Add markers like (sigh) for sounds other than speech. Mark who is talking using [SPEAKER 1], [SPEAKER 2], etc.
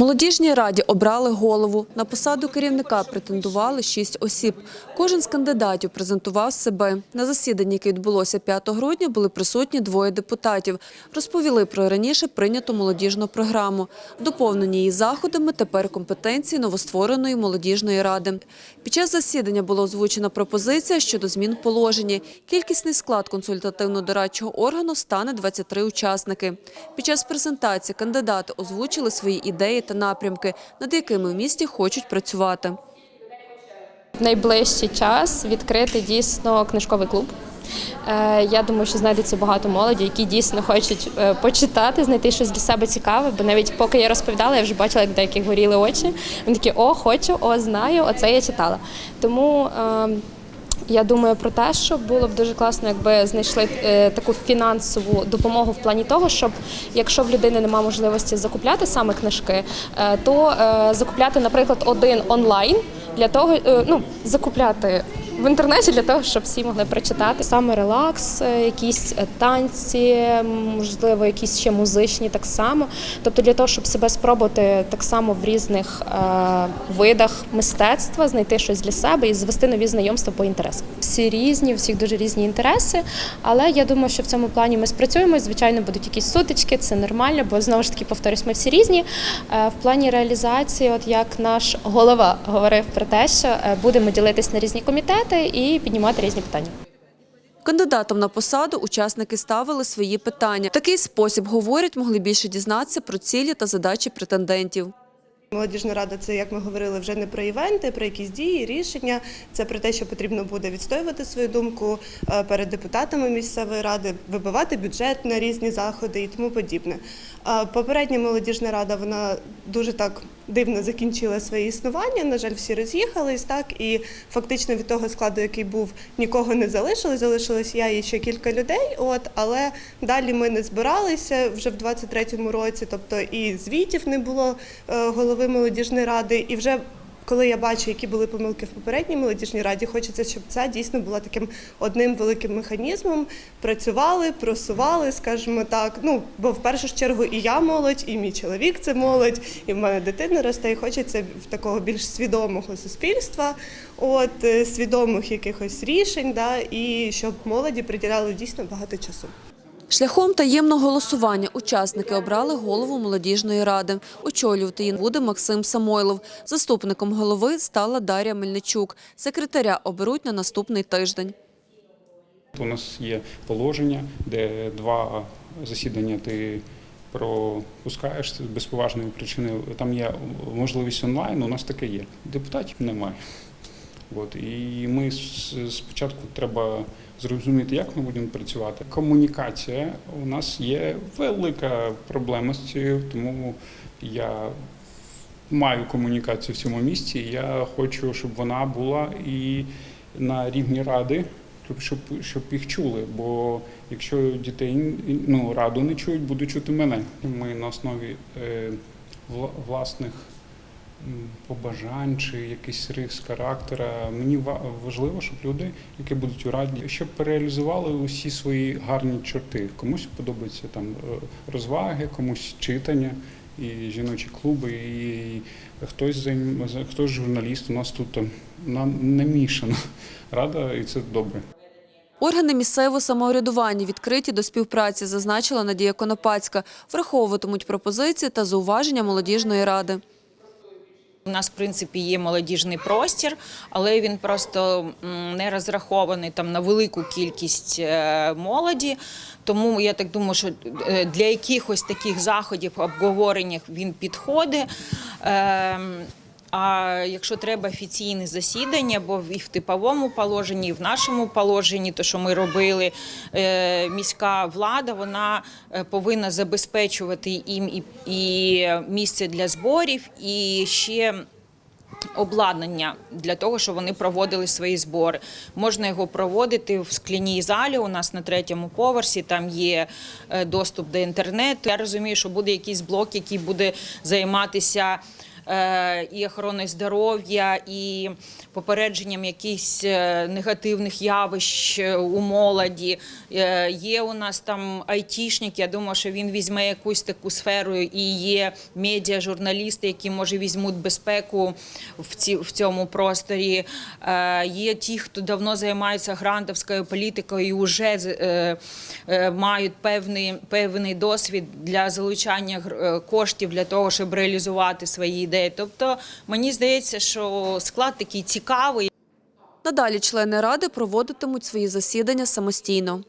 [SPEAKER 1] Молодіжній раді обрали голову. На посаду керівника претендували шість осіб. Кожен з кандидатів презентував себе. На засіданні, яке відбулося 5 грудня, були присутні двоє депутатів. Розповіли про раніше прийняту молодіжну програму. Доповнені її заходами тепер компетенції новоствореної молодіжної ради. Під час засідання була озвучена пропозиція щодо змін в положенні. Кількісний склад консультативно-дорадчого органу стане 23 учасники. Під час презентації кандидати озвучили свої ідеї та напрямки, над якими в місті хочуть працювати.
[SPEAKER 2] в найближчий час відкрити дійсно книжковий клуб. Е, Я думаю, що знайдеться багато молоді, які дійсно хочуть е, почитати, знайти щось для себе цікаве. Бо навіть поки я розповідала, я вже бачила, як деяких горіли очі. Вони такі, о, хочу, о, знаю, оце я читала. Тому е, я думаю про те, що було б дуже класно, якби знайшли е, таку фінансову допомогу в плані того, щоб якщо в людини немає можливості закупляти саме книжки, е, то е, закупляти, наприклад, один онлайн для того, ну закупляти. В інтернеті для того, щоб всі могли прочитати саме релакс, е, якісь е, танці, можливо, якісь ще музичні так само. Тобто для того, щоб себе спробувати так само в різних е, видах мистецтва, знайти щось для себе і звести нові знайомства по інтересам. Всі різні, у всіх дуже різні інтереси. Але я думаю, що в цьому плані ми спрацюємо. Звичайно, будуть якісь сутички, це нормально, бо знову ж таки повторюсь, ми всі різні. В плані реалізації, от як наш голова говорив про те, що будемо ділитись на різні комітети і піднімати різні питання.
[SPEAKER 1] Кандидатам на посаду учасники ставили свої питання. В такий спосіб, говорять, могли більше дізнатися про цілі та задачі претендентів.
[SPEAKER 3] Молодіжна рада це, як ми говорили, вже не про івенти, про якісь дії, рішення. Це про те, що потрібно буде відстоювати свою думку е, перед депутатами місцевої ради, вибивати бюджет на різні заходи і тому подібне. Попередня молодіжна рада вона дуже так дивно закінчила своє існування. На жаль, всі роз'їхались, так і фактично від того складу, який був, нікого не залишилось. Залишилось я і ще кілька людей. От але далі ми не збиралися вже в 23-му році. Тобто і звітів не було е, голови молодіжної ради, і вже. Коли я бачу, які були помилки в попередній молодіжній раді, хочеться, щоб це дійсно було таким одним великим механізмом. Працювали, просували, скажімо так. Ну бо в першу чергу і я молодь, і мій чоловік це молодь, і в мене дитина росте. І хочеться в такого більш свідомого суспільства, от е, свідомих якихось рішень, да, і щоб молоді приділяли дійсно багато часу.
[SPEAKER 1] Шляхом таємного голосування учасники обрали голову молодіжної ради. Очолювати її буде Максим Самойлов. Заступником голови стала Дар'я Мельничук. Секретаря оберуть на наступний тиждень.
[SPEAKER 4] У нас є положення, де два засідання ти пропускаєш без поважної причини. Там є можливість онлайн, у нас таке є. Депутатів немає. От. І ми спочатку треба зрозуміти, як ми будемо працювати. Комунікація у нас є велика проблема з цією, тому я маю комунікацію в цьому місті. Я хочу, щоб вона була і на рівні ради, щоб- щоб, їх чули. Бо якщо дітей ну, раду не чують, будуть чути мене. Ми на основі е, власних побажань чи якийсь рис характера. Мені ва- важливо, щоб люди, які будуть у раді, щоб реалізували усі свої гарні чорти. Комусь подобаються там е, розваги, комусь читання. І жіночі клуби, і хтось займ... хтось журналіст. У нас тут нам не мішана (laughs) рада, і це добре.
[SPEAKER 1] Органи місцевого самоврядування відкриті до співпраці, зазначила Надія Конопацька. Враховуватимуть пропозиції та зауваження молодіжної ради.
[SPEAKER 5] У нас, в принципі, є молодіжний простір, але він просто не розрахований там на велику кількість е, молоді. Тому я так думаю, що е, для якихось таких заходів обговорення він підходить. А якщо треба офіційне засідання, бо і в типовому положенні, і в нашому положенні, то що ми робили, е, міська влада вона е, повинна забезпечувати їм і місце для зборів, і ще обладнання для того, щоб вони проводили свої збори. Можна його проводити в скляній залі. У нас на третьому поверсі там є е, доступ до інтернету. Я розумію, що буде якийсь блок, який буде займатися. Е, і охороною здоров'я, і попередженням якихось е, негативних явищ е, у молоді. Є у нас там айтішник, я думаю, що він візьме якусь таку сферу, і є медіа-журналісти, які може візьмуть безпеку в, ці, в цьому просторі. Є ті, хто давно займається грантовською політикою і вже мають певний, певний досвід для залучання коштів для того, щоб реалізувати свої ідеї. Тобто мені здається, що склад такий цікавий.
[SPEAKER 1] Надалі члени ради проводитимуть свої засідання самостійно.